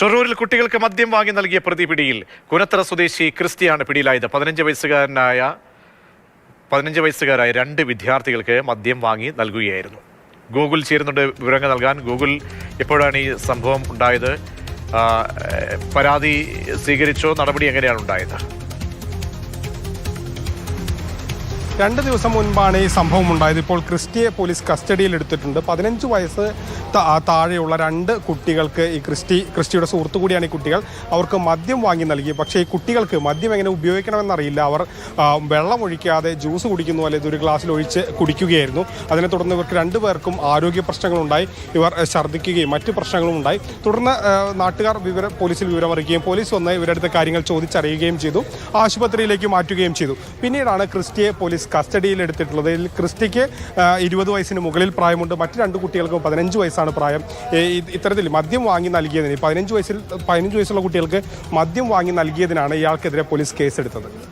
ഷൊറൂരിൽ കുട്ടികൾക്ക് മദ്യം വാങ്ങി നൽകിയ പ്രതി പിടിയിൽ കുനത്തറ സ്വദേശി ക്രിസ്റ്റിയാണ് പിടിയിലായത്. പതിനഞ്ച് വയസ്സുകാരനായ പതിനഞ്ച് വയസ്സുകാരായ രണ്ട് വിദ്യാർത്ഥികൾക്ക് മദ്യം വാങ്ങി നൽകുകയായിരുന്നു. ഗൂഗിൾ ചേരുന്നുണ്ട് വിവരങ്ങൾ നൽകാൻ. ഗൂഗിൾ എപ്പോഴാണ് ഈ സംഭവം ഉണ്ടായത്? പരാതി സ്വീകരിച്ചോ? നടപടി എങ്ങനെയാണ് ഉണ്ടായത്? രണ്ട് ദിവസം മുൻപാണ് ഈ സംഭവം ഉണ്ടായത്. ഇപ്പോൾ ക്രിസ്റ്റിയെ പോലീസ് കസ്റ്റഡിയിൽ എടുത്തിട്ടുണ്ട്. പതിനഞ്ച് വയസ്സ് താഴെയുള്ള രണ്ട് കുട്ടികൾക്ക് ഈ ക്രിസ്റ്റി ക്രിസ്റ്റിയുടെ സുഹൃത്തു കൂടിയാണ് ഈ കുട്ടികൾ. അവർക്ക് മദ്യം വാങ്ങി നൽകി. പക്ഷേ ഈ കുട്ടികൾക്ക് മദ്യം എങ്ങനെ ഉപയോഗിക്കണമെന്നറിയില്ല. അവർ വെള്ളം ഒഴിക്കാതെ ജ്യൂസ് കുടിക്കുന്നു അല്ലെങ്കിൽ ഒരു ഗ്ലാസ്സിൽ ഒഴിച്ച് കുടിക്കുകയായിരുന്നു. അതിനെ തുടർന്ന് ഇവർക്ക് രണ്ടുപേർക്കും ആരോഗ്യ പ്രശ്നങ്ങളുണ്ടായി. ഇവർ ഛർദ്ദിക്കുകയും മറ്റു പ്രശ്നങ്ങളും ഉണ്ടായി. തുടർന്ന് നാട്ടുകാർ വിവര പോലീസിൽ വിവരമറിയിക്കുകയും പോലീസ് വന്ന് ഇവരടുത്ത കാര്യങ്ങൾ ചോദിച്ചറിയുകയും ചെയ്തു. ആശുപത്രിയിലേക്ക് മാറ്റുകയും ചെയ്തു. പിന്നീടാണ് ക്രിസ്റ്റിയെ പോലീസ് കസ്റ്റഡിയിൽ എടുത്തിട്ടുള്ളത്. ഇതിൽ ക്രിസ്റ്റിക്ക് ഇരുപത് വയസ്സിന് മുകളിൽ പ്രായമുണ്ട്. മറ്റ് രണ്ട് കുട്ടികൾക്ക് പതിനഞ്ച് വയസ്സാണ് പ്രായം. ഇത്തരത്തിൽ മദ്യം വാങ്ങി നൽകിയതിന് പതിനഞ്ച് വയസ്സിൽ പതിനഞ്ച് വയസ്സുള്ള കുട്ടികൾക്ക് മദ്യം വാങ്ങി നൽകിയതിനാണ് ഇയാൾക്കെതിരെ പോലീസ് കേസെടുത്തത്.